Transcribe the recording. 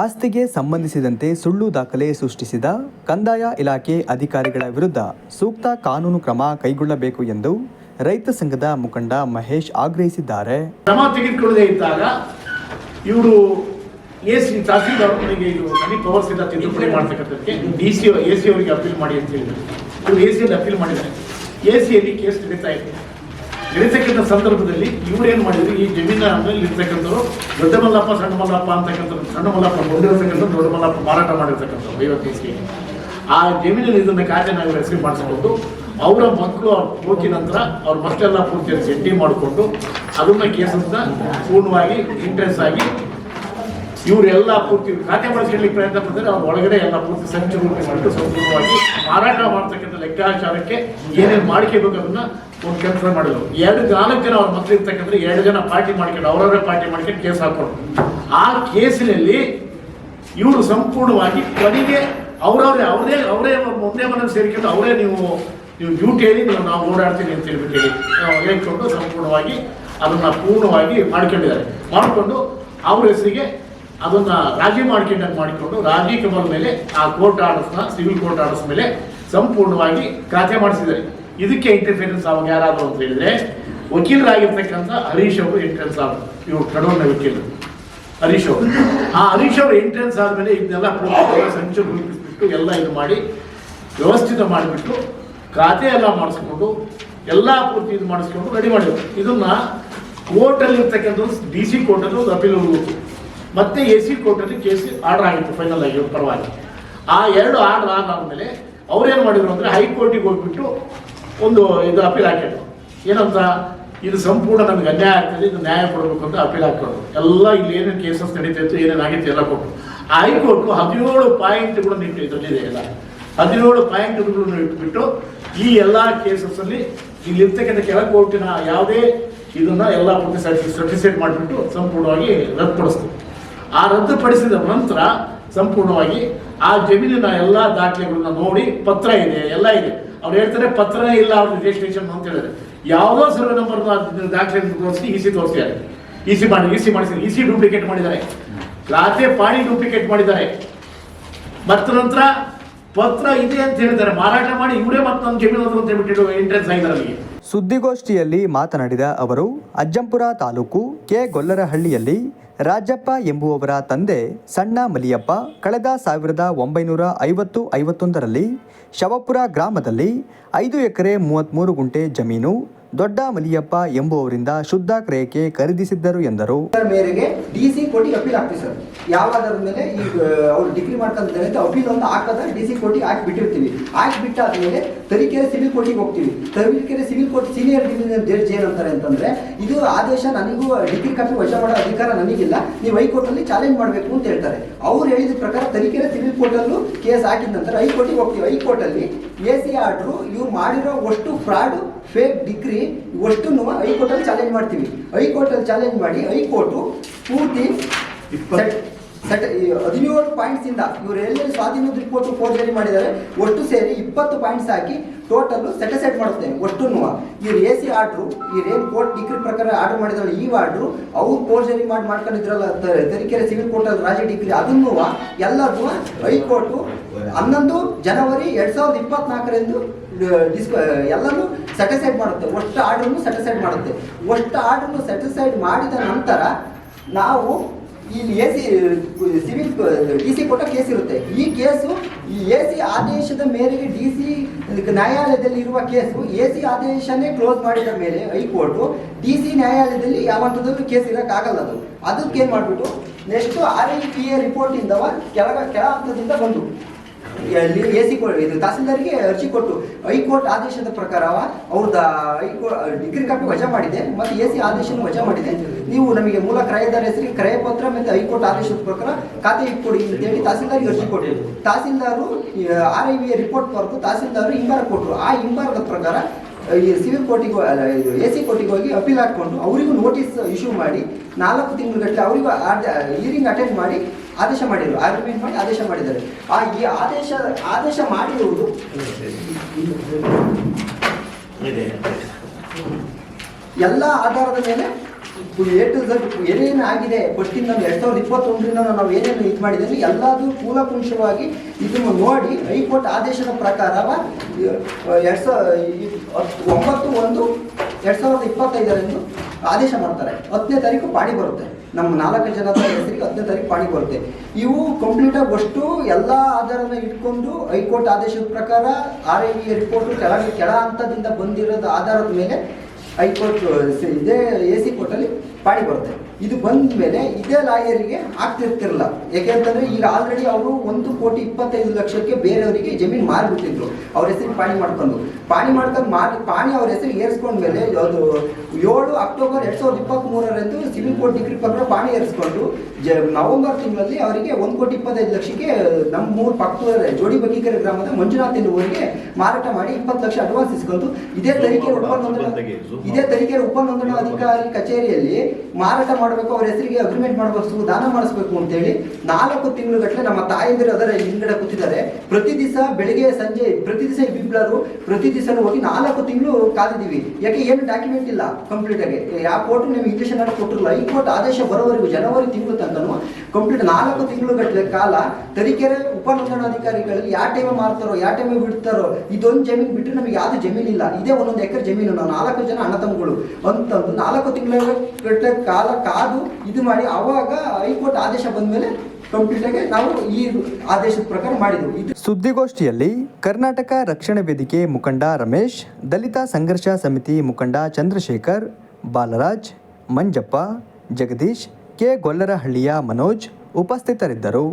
ಆಸ್ತಿಗೆ ಸಂಬಂಧಿಸಿದಂತೆ ಸುಳ್ಳು ದಾಖಲೆ ಸೃಷ್ಟಿಸಿದ ಕಂದಾಯ ಇಲಾಖೆ ಅಧಿಕಾರಿಗಳ ವಿರುದ್ಧ ಸೂಕ್ತ ಕಾನೂನು ಕ್ರಮ ಕೈಗೊಳ್ಳಬೇಕು ಎಂದು ರೈತ ಸಂಘದ ಮುಖಂಡ ಮಹೇಶ್ ಆಗ್ರಹಿಸಿದ್ದಾರೆ. ಕ್ರಮ ತೆಗೆದುಕೊಳ್ಳದೆ ಇದ್ದಾಗ ಇವರು ಎ ಸಿ ತಹಸೀಲ್ದಾರ್ ನನಗೆ ಇದು ನನಗೆ ಪವರ್ಸ್ ಇಲ್ಲ ತಿದ್ದುಪಡಿ ಮಾಡ್ತಕ್ಕಂಥದ್ದಕ್ಕೆ. ಡಿ ಸಿ ಎ ಸಿ ಅವರಿಗೆ ಅಪೀಲ್ ಮಾಡಿ ಅಂತ ಹೇಳಿದ್ರು. ಇವರು ಎ ಸಿಯಲ್ಲಿ ಅಪೀಲ್ ಮಾಡಿದ್ದಾರೆ. ಎ ಕೇಸ್ ನಡೀತಾ ಇದೆ. ನಡೀತಕ್ಕಂಥ ಸಂದರ್ಭದಲ್ಲಿ ಇವರೇನು ಮಾಡಿದ್ರು? ಈ ಜಮೀನ ಇರ್ತಕ್ಕಂಥವ್ರು ದೊಡ್ಡ ಮಲ್ಲಪ್ಪ, ಸಣ್ಣ ಮಲ್ಲಪ್ಪ ಅಂತಕ್ಕಂಥ ಸಣ್ಣ ಮಲ್ಲಪ್ಪ ಕೊಂಡಿರ್ತಕ್ಕಂಥ ದೊಡ್ಡ ಮಲ್ಲಪ್ಪ ಮಾರಾಟ ಮಾಡಿರ್ತಕ್ಕಂಥ ಐವತ್ತು ಆ ಜಮೀನಲ್ಲಿ ಇದನ್ನು ಖಾತೆ ನಾವು ರೆಸ್ಕ್ಯೂ ಮಾಡಿಸ್ಕೊಂಡು ಅವರ ಮಕ್ಕಳು ಅವ್ರ ಹೋಗಿ ನಂತರ ಅವ್ರ ಮಕ್ಕಳೆಲ್ಲ ಪೂರ್ತಿ ಸೆಟ್ಟಿ ಮಾಡಿಕೊಂಡು ಅದನ್ನ ಕೇಸನ್ನ ಪೂರ್ಣವಾಗಿ ಇಂಟ್ರೆಸ್ಟ್ ಆಗಿ ಇವರೆಲ್ಲ ಪೂರ್ತಿ ಖಾತೆ ಮಾಡಿಸ್ಕೊಳ್ಳಿಕ್ಕೆ ಪ್ರಯತ್ನ ಪಡ್ತಾರೆ, ಅವ್ರ ಒಳಗಡೆ ಎಲ್ಲ ಪೂರ್ತಿ ಸಂಚು ರೂಪಿ ಮಾಡಿಟ್ಟು ಸಂಪೂರ್ಣವಾಗಿ ಮಾರಾಟ ಮಾಡ್ತಕ್ಕಂಥ ಲೆಕ್ಕಾಚಾರಕ್ಕೆ ಏನೇನು ಮಾಡ್ಕೋಬೇಕು ಅದನ್ನ ಒಂದು ಕೆಲಸ ಮಾಡಿದ್ರು. ಎರಡು ನಾಲ್ಕು ಜನ ಅವ್ರ ಮಕ್ಳು ಇರ್ತಕ್ಕಂಥ ಎರಡು ಜನ ಪಾರ್ಟಿ ಮಾಡ್ಕೊಂಡು ಅವರವರೇ ಪಾರ್ಟಿ ಮಾಡ್ಕೊಂಡು ಕೇಸ್ ಹಾಕೊಂಡು ಆ ಕೇಸಿನಲ್ಲಿ ಇವರು ಸಂಪೂರ್ಣವಾಗಿ ಕೊನೆಗೆ ಅವರವರೇ, ಅವರೇ ಅವರೇ ಮೊನ್ನೆ ಮನೆ ಸೇರಿಕೊಂಡು ಅವರೇ ನೀವು ನೀವು ಡ್ಯೂಟಿ ಹೇಳಿ ನೀವು, ನಾವು ಓಡಾಡ್ತೀನಿ ಅಂತ ಹೇಳ್ಬಿಟ್ಟು ಹೇಳ್ಕೊಂಡು ಸಂಪೂರ್ಣವಾಗಿ ಅದನ್ನ ಪೂರ್ಣವಾಗಿ ಮಾಡ್ಕೊಂಡಿದ್ದಾರೆ. ಮಾಡಿಕೊಂಡು ಅವ್ರ ಹೆಸರಿಗೆ ಅದನ್ನ ರಾಜಿ ಮಾಡ್ಕೊಂಡಂಗೆ ಮಾಡಿಕೊಂಡು ರಾಜಿ ಕಮಲ್ ಮೇಲೆ ಆ ಕೋರ್ಟ್ ಆರ್ಡರ್ಸ್ನ ಸಿವಿಲ್ ಕೋರ್ಟ್ ಆರ್ಡರ್ಸ್ ಮೇಲೆ ಸಂಪೂರ್ಣವಾಗಿ ಖಾತೆ ಮಾಡಿಸಿದ್ದಾರೆ. ಇದಕ್ಕೆ ಇಂಟರ್ಫೆರೆನ್ಸ್ ಅವಾಗ ಯಾರಾದ್ರು ಅಂತ ಹೇಳಿದ್ರೆ, ವಕೀಲರಾಗಿರ್ತಕ್ಕಂಥ ಹರೀಶ್ ಅವರು ಎಂಟ್ರೆನ್ಸ್ ಆದ್ರು. ಇವರು ಕಡೋನ ವಕೀಲರು ಹರೀಶ್ ಅವರು. ಆ ಹರೀಶ್ ಅವರು ಎಂಟ್ರೆನ್ಸ್ ಆದಮೇಲೆ ಇದನ್ನೆಲ್ಲ ಸಂಚು ರೂಪಿಸ್ಬಿಟ್ಟು ಎಲ್ಲ ಇದು ಮಾಡಿ ವ್ಯವಸ್ಥಿತ ಮಾಡಿಬಿಟ್ಟು ಖಾತೆ ಎಲ್ಲ ಮಾಡಿಸ್ಕೊಂಡು ಎಲ್ಲ ಪೂರ್ತಿ ಇದು ಮಾಡಿಸ್ಕೊಂಡು ರೆಡಿ ಮಾಡಿದ್ರು. ಇದನ್ನ ಕೋರ್ಟಲ್ಲಿ ಇರ್ತಕ್ಕಂಥದ್ದು ಡಿ ಸಿ ಕೋರ್ಟಲ್ಲಿ ಒಂದು ಅಪೀಲ್ ಹೋಗುತ್ತೆ ಮತ್ತೆ ಎ ಸಿ ಕೋರ್ಟಲ್ಲಿ ಕೇಸ್ ಆರ್ಡರ್ ಆಗಿತ್ತು ಫೈನಲ್ ಆಗಿ ಪರವಾಗಿ ಆ ಎರಡು ಆರ್ಡರ್ ಆದಾದ್ಮೇಲೆ ಅವ್ರೇನು ಮಾಡಿದ್ರು ಅಂದರೆ ಹೈಕೋರ್ಟಿಗೆ ಹೋಗ್ಬಿಟ್ಟು ಒಂದು ಇದು ಅಪೀಲ್ ಹಾಕಿದ್ರು. ಏನಂತ? ಇದು ಸಂಪೂರ್ಣ ನಮಗೆ ಅನ್ಯಾಯ ಆಗ್ತದೆ, ಇದು ನ್ಯಾಯ ಕೊಡಬೇಕು ಅಂತ ಅಪೀಲ್ ಹಾಕಿದ್ರು. ಎಲ್ಲ ಇಲ್ಲಿ ಏನೇನು ಕೇಸಸ್ ನಡೀತಾ ಇತ್ತು, ಏನೇನು ಆಗಿತ್ತು ಎಲ್ಲ ಕೊಟ್ಟು ಹೈಕೋರ್ಟ್ ಹದಿನೇಳು ಪಾಯಿಂಟ್ಗಳನ್ನು ಇಟ್ಟು ಇದರಲ್ಲಿದೆ ಎಲ್ಲ. ಹದಿನೇಳು ಪಾಯಿಂಟ್ಗಳನ್ನು ಇಟ್ಬಿಟ್ಟು ಈ ಎಲ್ಲ ಕೇಸಸ್ಸಲ್ಲಿ ಇಲ್ಲಿರ್ತಕ್ಕಂಥ ಕೆಲ ಕೋರ್ಟಿನ ಯಾವುದೇ ಇದನ್ನ ಎಲ್ಲ ಸರ್ಟಿಫೈಡ್ ಮಾಡಿಬಿಟ್ಟು ಸಂಪೂರ್ಣವಾಗಿ ರದ್ದುಪಡಿಸ್ತು. ಆ ರದ್ದುಪಡಿಸಿದ ನಂತರ ಸಂಪೂರ್ಣವಾಗಿ ಆ ಜಮೀನಿನ ಎಲ್ಲ ದಾಖಲೆಗಳನ್ನ ನೋಡಿ ಪತ್ರ ಇದೆ, ಎಲ್ಲ ಇದೆ. ಅವ್ರು ಹೇಳ್ತಾರೆ ಪತ್ರನೇ ಇಲ್ಲ ಅವ್ರ ರಿಜಿಸ್ಟ್ರೇಷನ್ ಅಂತ ಹೇಳಿದ್ರೆ. ಯಾವುದೋ ಸರ್ವೆ ನಂಬರ್ ದಾಖಲೆ ತೋರಿಸಿ ಇ ಸಿ ತೋರಿಸಿದ್ದಾರೆ ಇ ಸಿ ಮಾಡಿ ಇ ಸಿ ಮಾಡಿಸಿ ಇ ಸಿ ಡೂಪ್ಲಿಕೇಟ್ ಮಾಡಿದ್ದಾರೆ. ರಾತ್ರಿ ಪಾಣಿ ಡೂಪ್ಲಿಕೇಟ್ ಮಾಡಿದ್ದಾರೆ. ಮತ್ತು ನಂತರ ಪತ್ರ ಇದೆ ಅಂತ ಹೇಳಿದ್ದಾರೆ. ಮಾರಾಟ ಮಾಡಿ ಇವರೇ ಮತ್ತೊಂದು ಜಮೀನು ಅಂತ ಹೇಳ್ಬಿಟ್ಟು ಎಂಟ್ರೆನ್ಸ್ ಆಗಿದ್ದಾರೆ ಸುದ್ದಿಗೋಷ್ಠಿಯಲ್ಲಿ ಮಾತನಾಡಿದ ಅವರು, ಅಜ್ಜಂಪುರ ತಾಲೂಕು ಕೆ ಗೊಲ್ಲರಹಳ್ಳಿಯಲ್ಲಿ ರಾಜಪ್ಪ ಎಂಬುವವರ ತಂದೆ ಸಣ್ಣ ಮಲಿಯಪ್ಪ ಕಳೆದ ಸಾವಿರದ ಒಂಬೈನೂರ ಐವತ್ತು ಐವತ್ತೊಂದರಲ್ಲಿ ಶವಪುರ ಗ್ರಾಮದಲ್ಲಿ ಐದು ಎಕರೆ ಮೂವತ್ತ್ಮೂರು ಗುಂಟೆ ಜಮೀನು ದೊಡ್ಡ ಮಲಿಯಪ್ಪ ಎಂಬುವವರಿಂದ ಶುದ್ಧ ಕ್ರಯಕ್ಕೆ ಖರೀದಿಸಿದ್ದರು ಎಂದರು. ಮೇರೆಗೆ ಡಿ ಸಿ ಕೋಟಿ ಅಪೀಲ್ ಹಾಕ್ತಿ ಸರ್. ಯಾವಾದ್ರ ಮೇಲೆ ಈಗ ಅವ್ರು ಡಿಗ್ರಿ ಮಾಡ್ಕೊಂತಾರೆ ಅಂತ ಅಪೀಲ್ ಒಂದು ಹಾಕದ ಡಿ ಸಿ ಕೋರ್ಟಿಗೆ ಹಾಕಿ ಬಿಟ್ಟಿರ್ತೀವಿ. ಹಾಕಿ ಬಿಟ್ಟಾದ್ಮೇಲೆ ತರೀಕೆರೆ ಸಿವಿಲ್ ಕೋರ್ಟಿಗೆ ಹೋಗ್ತೀವಿ. Tarikere civil court senior division judge ಏನಂತಾರೆ ಅಂತಂದ್ರೆ ಇದು ಆದೇಶ ನನಗೂ ಡಿಗ್ರಿ ಕಾಪಿ ವಶ ಮಾಡೋ ಅಧಿಕಾರ ನನಗಿಲ್ಲ ನೀವು ಹೈಕೋರ್ಟಲ್ಲಿ ಚಾಲೆಂಜ್ ಮಾಡಬೇಕು ಅಂತ ಹೇಳ್ತಾರೆ. ಅವ್ರು ಹೇಳಿದ ಪ್ರಕಾರ ತರೀಕೆರೆ ಸಿವಿಲ್ ಕೋರ್ಟಲ್ಲೂ ಕೇಸ್ ಹಾಕಿದ ನಂತರ ಹೈಕೋರ್ಟಿಗೆ ಹೋಗ್ತೀವಿ. ಹೈಕೋರ್ಟಲ್ಲಿ ಎ ಸಿ ಆರ್ಡ್ರು ಇವ್ರು ಮಾಡಿರೋ ಅಷ್ಟು ಫ್ರಾಡು ಫೇಕ್ ಡಿಗ್ರಿ ಅಷ್ಟನ್ನು ಹೈಕೋರ್ಟಲ್ಲಿ ಚಾಲೆಂಜ್ ಮಾಡ್ತೀವಿ. ಹೈಕೋರ್ಟಲ್ಲಿ ಚಾಲೆಂಜ್ ಮಾಡಿ ಹೈಕೋರ್ಟು ಪೂರ್ತಿ. ಸೆಟ್- ಸೆಟ್ ಹದಿನೇಳು ಪಾಯಿಂಟ್ಸ್ ಇಂದ ಇವರು ಎಲ್ಲೆಲ್ಲಿ ಸ್ವಾಧೀನದ ರಿಪೋರ್ಟ್ ಫೋರ್ಜರಿ ಮಾಡಿದ್ದಾರೆ, ಒಟ್ಟು ಸೇರಿ ಇಪ್ಪತ್ತು ಪಾಯಿಂಟ್ಸ್ ಹಾಕಿ ಟೋಟಲ್ ಸೆಟಸೆಟ್ ಮಾಡುತ್ತೆ ನೋವು ಇವ್ರು ಎ ಸಿ ಆರ್ಡ್ರು ಇವ್ರೇನು ಕೋರ್ಟ್ ಡಿಗ್ರಿ ಪ್ರಕಾರ ಆರ್ಡರ್ ಮಾಡಿದ್ರು ಈ ಆರ್ಡ್ರು ಅವ್ರು ಫೋರ್ಜರಿ ಮಾಡಿ ಮಾಡ್ಕೊಂಡಿದ್ರಲ್ಲ ತರೀಕೆರೆ ಸಿವಿಲ್ ಕೋರ್ಟಲ್ಲಿ ರಾಜ್ಯ ಡಿಗ್ರಿ ಅದನ್ನು ಎಲ್ಲದೂ ಹೈಕೋರ್ಟು ಹನ್ನೊಂದು ಜನವರಿ ಎರಡು ಸಾವಿರದ ಇಪ್ಪತ್ನಾಲ್ಕರಂದು ಡಿಸ್ಕ ಎಲ್ಲನೂ ಸೆಟಿಸೈಡ್ ಮಾಡುತ್ತೆ. ಒಟ್ಟು ಆರ್ಡ್ರನ್ನು ಸೆಟಿಸೈಡ್ ಮಾಡುತ್ತೆ. ಒಟ್ಟು ಆರ್ಡ್ರನ್ನು ಸೆಟಿಸೈಡ್ ಮಾಡಿದ ನಂತರ ನಾವು ಇಲ್ಲಿ A C civil D C ಕೊಟ್ಟ ಕೇಸ್ ಇರುತ್ತೆ. ಈ ಕೇಸು ಈ ಎ ಸಿ ಆದೇಶದ ಮೇರೆಗೆ ಡಿ ಸಿ ನ್ಯಾಯಾಲಯದಲ್ಲಿ ಇರುವ ಕೇಸು ಎ ಸಿ ಆದೇಶನೇ ಕ್ಲೋಸ್ ಮಾಡಿದ ಮೇಲೆ ಹೈಕೋರ್ಟ್ ಡಿ ಸಿ ನ್ಯಾಯಾಲಯದಲ್ಲಿ ಯಾವ ಕೇಸ್ ಇರೋಕ್ಕಾಗಲ್ಲ ಅದು. ಅದಕ್ಕೆ ಏನು ಮಾಡಿಬಿಟ್ಟು next R I P A ರಿಪೋರ್ಟಿಂದವ ಕೆಳಗ ಕೆಳ ಹಂತದಿಂದ ಬಂದು. ಎ ಸಿ ಇದು ತಹಸೀಲ್ದಾರ್ಗೆ ಅರ್ಜಿ ಕೊಟ್ಟು, ಹೈಕೋರ್ಟ್ ಆದೇಶದ ಪ್ರಕಾರ ಅವ್ರದ್ದು ಹೈಕೋರ್ಟ್ ಡಿಗ್ರಿ ಕಾಪಿ ವಜಾ ಮಾಡಿದೆ, ಮತ್ತು ಎ ಸಿ ವಜಾ ಮಾಡಿದೆ. ನೀವು ನಮಗೆ ಮೂಲ ಕ್ರಯದಾರ ಹೆಸರಿಗೆ ಕ್ರಯ ಪತ್ರ ಮತ್ತು ಹೈಕೋರ್ಟ್ ಆದೇಶದ ಪ್ರಕಾರ ಖಾತೆ ಇಟ್ಕೊಡಿ ಅಂತ ಹೇಳಿ ತಹಸೀಲ್ದಾರ್ಗೆ ಅರ್ಜಿ ಕೊಟ್ಟರು. Tahsildar R I V report ಬರೆದು ತಹಸೀಲ್ದಾರು ಹಿಂಬಾರ ಕೊಟ್ಟರು. ಆ ಹಿಂಬಾರದ ಪ್ರಕಾರ ಈ ಸಿವಿಲ್ ಕೋರ್ಟಿಗೆ ಇದು ಎ ಸಿ ಕೋರ್ಟಿಗೆ ಹೋಗಿ ಅಪೀಲ್ ಹಾಕ್ಕೊಂಡು, ಅವರಿಗೂ ನೋಟಿಸ್ ಇಶ್ಯೂ ಮಾಡಿ, ನಾಲ್ಕು ತಿಂಗಳುಗಟ್ಟಲೆ ಅವರಿಗೂ ಹಿಯರಿಂಗ್ ಅಟೆಂಡ್ ಮಾಡಿ ಆದೇಶ ಮಾಡಿದರು ಅಗ್ರಿಮೆಂಟ್ ಮಾಡಿ ಆದೇಶ ಮಾಡಿದ್ದಾರೆ. ಆ ಈ ಆದೇಶ ಆದೇಶ ಮಾಡಿರುವುದು ಎಲ್ಲ ಆಧಾರದ ಮೇಲೆ ಎ ಟು ಝಡ್ ಏನೇನು ಆಗಿದೆ ಫಸ್ಟಿಂದ ಎರಡು ಸಾವಿರದ ಇಪ್ಪತ್ತೊಂದರಿಂದ ನಾವು ಏನೇನು ಇದು ಮಾಡಿದ್ದೀವಿ ಎಲ್ಲದೂ ಕೂಲಪುಂಶವಾಗಿ ಇದನ್ನು ನೋಡಿ ಹೈಕೋರ್ಟ್ ಆದೇಶದ ಪ್ರಕಾರ ಎರಡು ಸಾವಿರ ಒಂಬತ್ತು ಒಂದು ಎರಡು ಸಾವಿರದ ಇಪ್ಪತ್ತೈದರಂದು ಆದೇಶ ಮಾಡ್ತಾರೆ. ಹತ್ತನೇ ತಾರೀಕು ಪಾಡಿ ಬರುತ್ತೆ. ನಮ್ಮ ನಾಲ್ಕು ಜನದ ಹೆಸರಿಗೆ ಹತ್ತನೇ ತಾರೀಕು ಪಾಣಿ ಬರುತ್ತೆ ಇವು ಕಂಪ್ಲೀಟಾಗಿ ಅಷ್ಟು ಎಲ್ಲ ಆಧಾರನ ಇಟ್ಕೊಂಡು ಹೈಕೋರ್ಟ್ ಆದೇಶದ ಪ್ರಕಾರ ಆರ್ ಐ ವಿ ರಿಪೋರ್ಟು ಕೆಳಗೆ ಕೆಳ ಹಂತದಿಂದ ಬಂದಿರೋದು ಆಧಾರದ ಮೇಲೆ ಹೈಕೋರ್ಟ್ ಇದೇ ಎ ಸಿ ಕೋರ್ಟಲ್ಲಿ ಪಾಣಿ ಬರುತ್ತೆ ಇದು ಬಂದ ಮೇಲೆ ಇದೇ ಲಾಯರಿಗೆ ಆಗ್ತಿರ್ತಿರಲ್ಲ ಯಾಕೆಂತಂದ್ರೆ ಈಗ ಆಲ್ರೆಡಿ ಅವರು ಒಂದು ಕೋಟಿ ಇಪ್ಪತ್ತೈದು ಲಕ್ಷಕ್ಕೆ ಬೇರೆಯವರಿಗೆ ಜಮೀನು ಮಾರಿಬಿಟ್ಟಿದ್ರು. ಅವ್ರ ಹೆಸರಿಗೆ ಪಾಣಿ ಮಾಡ್ಕೊಂಡು. ಪಾಣಿ ಮಾಡ್ಕೊಂಡು ಮಾರಿ ಪಾಣಿ ಅವ್ರ ಏರಿಸ್ಕೊಂಡ ಏರಿಸ್ಕೊಂಡ್ಮೇಲೆ ಅದು ಏಳು ಅಕ್ಟೋಬರ್ ಎರಡ್ ಸಾವಿರದ ಇಪ್ಪತ್ತ್ ಮೂರರಂದು ಸಿವಿಲ್ ಕೋರ್ಟ್ ಡಿಗ್ರಿ ಪ್ರಕಾರ ಪಾಣಿ ಏರಿಸ್ಕೊಂಡು ಜ ನವೆಂಬರ್ ತಿಂಗಳಲ್ಲಿ ಅವರಿಗೆ ಒಂದು ಕೋಟಿ ಇಪ್ಪತ್ತೈದು ಲಕ್ಷಕ್ಕೆ ನಮ್ಮ ಮೂರು ಪಕ್ಕದ ಜೋಡಿ ಬಗ್ಗಿಕೆರೆ ಗ್ರಾಮದ ಮಂಜುನಾಥ್ ಎನ್ನುವರಿಗೆ ಮಾರಾಟ ಮಾಡಿ ಇಪ್ಪತ್ತು ಲಕ್ಷ ಅಡ್ವಾನ್ಸ್ ಇಸ್ಕೊಂಡು ಇದೇ ತನಿಖೆ ಉಪನೋಂದಣ ಇದೇ ತನಿಖೆ ಉಪನೋಂದಣಾಧಿಕಾರಿ ಕಚೇರಿಯಲ್ಲಿ ಮಾರಾಟ ಮಾಡಬೇಕು, ಅವ್ರ ಹೆಸರಿಗೆ ಅಗ್ರಿಮೆಂಟ್ ಮಾಡಬೇಕು ದಾನ ಮಾಡಿಸ್ಬೇಕು ಅಂತೇಳಿ ನಾಲ್ಕು ತಿಂಗಳುಗಟ್ಟಲೆ ನಮ್ಮ ತಾಯಂದಿರು ಅದರ ಹಿಂದ್ಗಡೆ ಕೂತಿದ್ದಾರೆ. ಪ್ರತಿ ದಿವಸ ಬೆಳಿಗ್ಗೆ, ಸಂಜೆ, ಪ್ರತಿ ದಿವಸ ಬಿಬ್ಲರು ಪ್ರತಿ ದಿವಸ ಹೋಗಿ ನಾಲ್ಕು ತಿಂಗಳು ಕಾದಿದ್ದೀವಿ. ಯಾಕೆ ಏನು ಡಾಕ್ಯುಮೆಂಟ್ ಇಲ್ಲ ಕಂಪ್ಲೀಟ್ ಆಗಿ. ಯಾವ ಕೋರ್ಟ್ ನಿಮ್ಗೆ ಇಂಜೆಕ್ಷನ್ ಕೊಟ್ಟಿರಲ್ಲ ಈ ಕೋರ್ಟ್ ಆದೇಶ ಬರೋವರೆಗೂ, ಜನವರಿ ತಿಂಗಳು ತನಕನು ಕಂಪ್ಲೀಟ್ ನಾಲ್ಕು ತಿಂಗಳುಗಟ್ಟಲೆ ಕಾಲ ತರೀಕೆರೆ ಉಪನೋಂದಣಾಧಿಕಾರಿಗಳಲ್ಲಿ ಯಾವ ಟೈಮ್ ಮಾರ್ತಾರೋ, ಯಾವ ಟೈಮ್ ಬಿಡ್ತಾರೋ, ಇದೊಂದು ಜಮೀನು ಬಿಟ್ಟರೆ ನಮಗೆ ಯಾವ್ದು ಜಮೀನಿಲ್ಲ. ಇದೇ ಒಂದೊಂದು ಎಕರೆ ಜಮೀನು ನಾವು, ನಾಲ್ಕು ಜನ ಅಣ್ಣ ತಮ್ಮಗಳು. ಅಂತಂದು ನಾಲ್ಕು ತಿಂಗಳ ಕಾಲ ಕಾದು ಇದು ಮಾಡಿ ಅವಾಗ ಹೈಕೋರ್ಟ್ ಆದೇಶ ಕಂಪ್ಲೀಟ್ ಆಗಿ ನಾವು ಈ ಆದೇಶದ ಪ್ರಕಾರ ಸುದ್ದಿಗೋಷ್ಠಿಯಲ್ಲಿ ಕರ್ನಾಟಕ ರಕ್ಷಣಾ ವೇದಿಕೆ ಮುಖಂಡ ರಮೇಶ್, ದಲಿತ ಸಂಘರ್ಷ ಸಮಿತಿ ಮುಖಂಡ ಚಂದ್ರಶೇಖರ್, ಬಾಲರಾಜ್, ಮಂಜಪ್ಪ, ಜಗದೀಶ್ ಕೆ ಗೊಲ್ಲರಹಳ್ಳಿಯ ಮನೋಜ್ ಉಪಸ್ಥಿತರಿದ್ದರು.